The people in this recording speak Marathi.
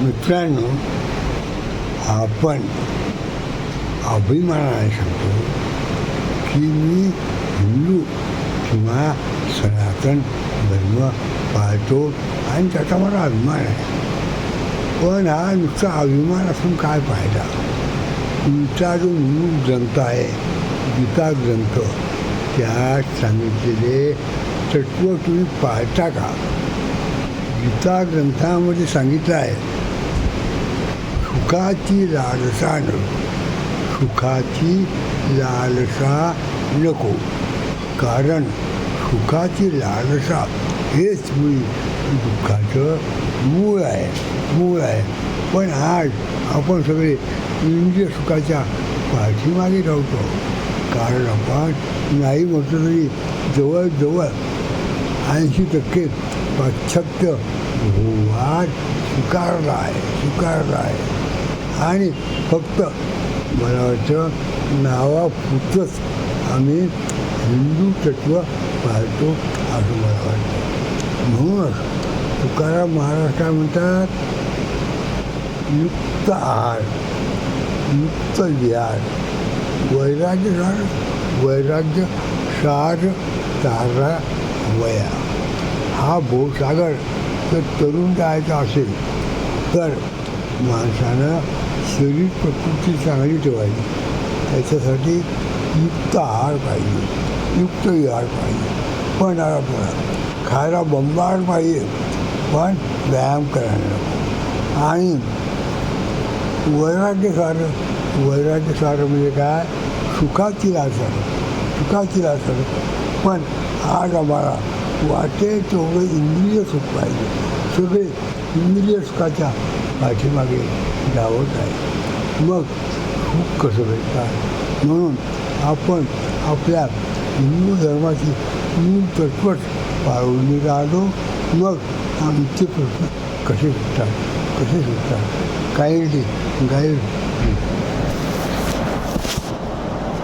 मित्रांनो आपण अभिमानाने सांगतो की मी हिंदू किंवा सनातन धर्म पाळतो आणि त्याचा मला अभिमान आहे. पण हा नुसता अभिमान असून काय फायदा? तुमचा जो मूळ ग्रंथ आहे गीता ग्रंथ त्यात सांगितलेले तत्व तुम्ही पाळता का? गीता ग्रंथामध्ये सांगितलं आहे सुखाची लालसा नको सुखाची लालसा नको. कारण सुखाची लालसा हेच मी दुःखाचं मूळ आहे मूळ आहे. पण आज आपण सगळे इंद्रिय सुखाच्या पाठीमागे राहतो कारण आपण नाही म्हटलं तरी जवळजवळ ऐंशी टक्के पाश्चात्य भूभाग स्वीकारला आहे स्वीकारला आहे. आणि फक्त मला वाटतं नावापुरतंच आम्ही हिंदू तत्व पाळतो असं मला वाटतं. म्हणूनच तुकाराम महाराष्ट्रात म्हणतात युक्त आहार युक्त विहार वैराग्य वैराग्य सार तारा वया. हा भूसागर जर तरुण जायचा असेल तर माणसानं शरीर प्रकृती चांगली ठेवायची त्याच्यासाठी युक्त आहार पाहिजे. युक्त विहार पाहिजे. पण आपल्याला खायला बंबाड पाहिजे. पण व्यायाम करायला नको. आणि वैराग्य सारं म्हणजे काय? सुखातील लासर सुखातील लासर पण आज आम्हाला वाटेल तेवढं इंद्रिय सुख पाहिजे. सगळे इंद्रिय सुखाच्या पाठीमागे धावत आहे. मग खूप कसं भेटतात म्हणून आपण आपल्या हिंदू धर्माची मूळ तत्वच पाळून राहतो मग आमचे प्रश्न कसे सुटतात? कसे सुटतात? काही गाईड